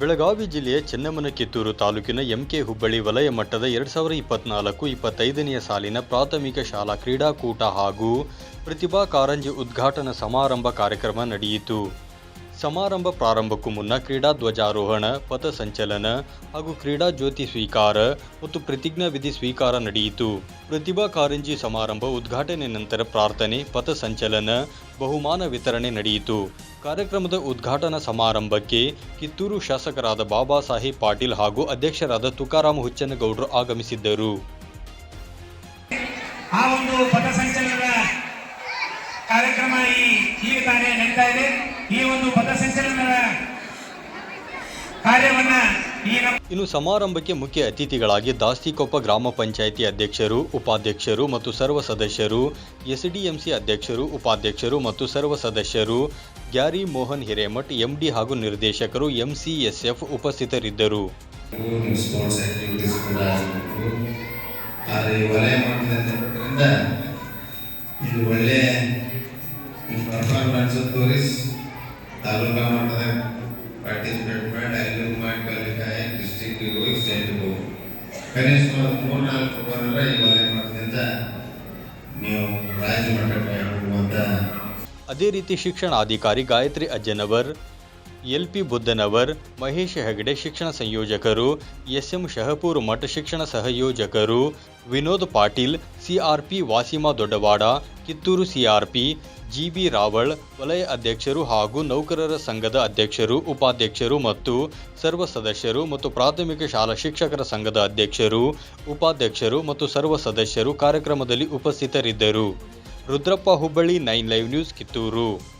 ಬೆಳಗಾವಿ ಜಿಲ್ಲೆಯ ಚೆನ್ನಮ್ಮನ ಕಿತ್ತೂರು ತಾಲೂಕಿನ ಎಂಕೆ ಹುಬ್ಬಳ್ಳಿ ವಲಯ ಮಟ್ಟದ ಎರಡು ಸಾವಿರದ ಇಪ್ಪತ್ನಾಲ್ಕು ಇಪ್ಪತ್ತೈದನೆಯ ಸಾಲಿನ ಪ್ರಾಥಮಿಕ ಶಾಲಾ ಕ್ರೀಡಾಕೂಟ ಹಾಗೂ ಪ್ರತಿಭಾ ಕಾರಂಜಿ ಉದ್ಘಾಟನಾ ಸಮಾರಂಭ ಕಾರ್ಯಕ್ರಮ ನಡೆಯಿತು. ಸಮಾರಂಭ ಪ್ರಾರಂಭಕ್ಕೂ ಮುನ್ನ ಕ್ರೀಡಾ ಧ್ವಜಾರೋಹಣ ಪಥಸಂಚಲನ ಹಾಗೂ ಕ್ರೀಡಾ ಜ್ಯೋತಿ ಸ್ವೀಕಾರ ಮತ್ತು ಪ್ರತಿಜ್ಞಾ ವಿಧಿ ಸ್ವೀಕಾರ ನಡೆಯಿತು. ಪ್ರತಿಭಾ ಕಾರಂಜಿ ಸಮಾರಂಭ ಉದ್ಘಾಟನೆ ನಂತರ ಪ್ರಾರ್ಥನೆ ಪಥಸಂಚಲನ ಬಹುಮಾನ ವಿತರಣೆ ನಡೆಯಿತು. ಕಾರ್ಯಕ್ರಮದ ಉದ್ಘಾಟನಾ ಸಮಾರಂಭಕ್ಕೆ ಕಿತ್ತೂರು ಶಾಸಕರಾದ ಬಾಬಾ ಸಾಹೇಬ್ ಪಾಟೀಲ್ ಹಾಗೂ ಅಧ್ಯಕ್ಷರಾದ ತುಕಾರಾಮ ಹುಚ್ಚನಗೌಡರು ಆಗಮಿಸಿದ್ದರು. ಆ ಒಂದು ಪಥಸಂಚಲನದ ಕಾರ್ಯಕ್ರಮ ಈ ಈ ಒಂದು ಪಥಸಂಚಲನದ ಕಾರ್ಯವನ್ನ ಇನ್ನು ಸಮಾರಂಭಕ್ಕೆ ಮುಖ್ಯ ಅತಿಥಿಗಳಾಗಿ ದಾಸ್ತಿಕೊಪ್ಪ ಗ್ರಾಮ ಪಂಚಾಯಿತಿ ಅಧ್ಯಕ್ಷರು, ಉಪಾಧ್ಯಕ್ಷರು ಮತ್ತು ಸರ್ವ ಸದಸ್ಯರು, ಎಸ್ಡಿಎಂಸಿ ಅಧ್ಯಕ್ಷರು, ಉಪಾಧ್ಯಕ್ಷರು ಮತ್ತು ಸರ್ವ ಸದಸ್ಯರು, ಗ್ಯಾರಿ ಮೋಹನ್ ಹಿರೇಮಠ್, ಎಂಡಿ ಹಾಗೂ ನಿರ್ದೇಶಕರು, ಎಂಸಿಎಸ್ಎಫ್ ಉಪಸ್ಥಿತರಿದ್ದರು. ತೋರಿಸಿ. ತಾಲೂಕಾ ಮಟ್ಟದ ಪಾರ್ಟಿಸಿಪೇಟ್ ಮಾಡಿ ಅಲ್ಲಿ ಮಾಡಿ ಕ್ವಾಲಿಫೈ ಡಿಸ್ಟ್ರಿಕ್ಟಿಗೆ ಹೋಗಿ ಸ್ಟೇಟ್ಗೆ ಹೋಗಿ ಕನಿಷ್ಠ ಒಂದು ಮೂರು ನಾಲ್ಕು ಬರೋರ ಈ ವಲಯ ಅಂತ ನೀವು ರಾಜ್ಯ ಹೋಗುವಂಥ ಅದೇ ರೀತಿ ಶಿಕ್ಷಣಾಧಿಕಾರಿ ಗಾಯತ್ರಿ ಅಜ್ಜನವರ್ ಎಲ್ಪಿ ಬುದ್ಧನವರ್ ಮಹೇಶ್ ಹೆಗಡೆ ಶಿಕ್ಷಣ ಸಂಯೋಜಕರು, ಎಸ್ಎಂ ಶಹಪೂರ್ ಮಠ ಶಿಕ್ಷಣ ಸಹಯೋಜಕರು, Vinod Patil, CRP Wasima Doddawada, Kittur CRP GB Raval, ವಲಯ ಅಧ್ಯಕ್ಷರು ಹಾಗೂ ನೌಕರರ ಸಂಘದ ಅಧ್ಯಕ್ಷರು, ಉಪಾಧ್ಯಕ್ಷರು ಮತ್ತು ಸರ್ವ ಸದಸ್ಯರು ಮತ್ತು ಪ್ರಾಥಮಿಕ ಶಾಲಾ ಶಿಕ್ಷಕರ ಸಂಘದ ಅಧ್ಯಕ್ಷರು, ಉಪಾಧ್ಯಕ್ಷರು ಮತ್ತು ಸರ್ವ ಸದಸ್ಯರು ಕಾರ್ಯಕ್ರಮದಲ್ಲಿ ಉಪಸ್ಥಿತರಿದ್ದರು. Rudrappa Hubballi, nine live news, Kittur.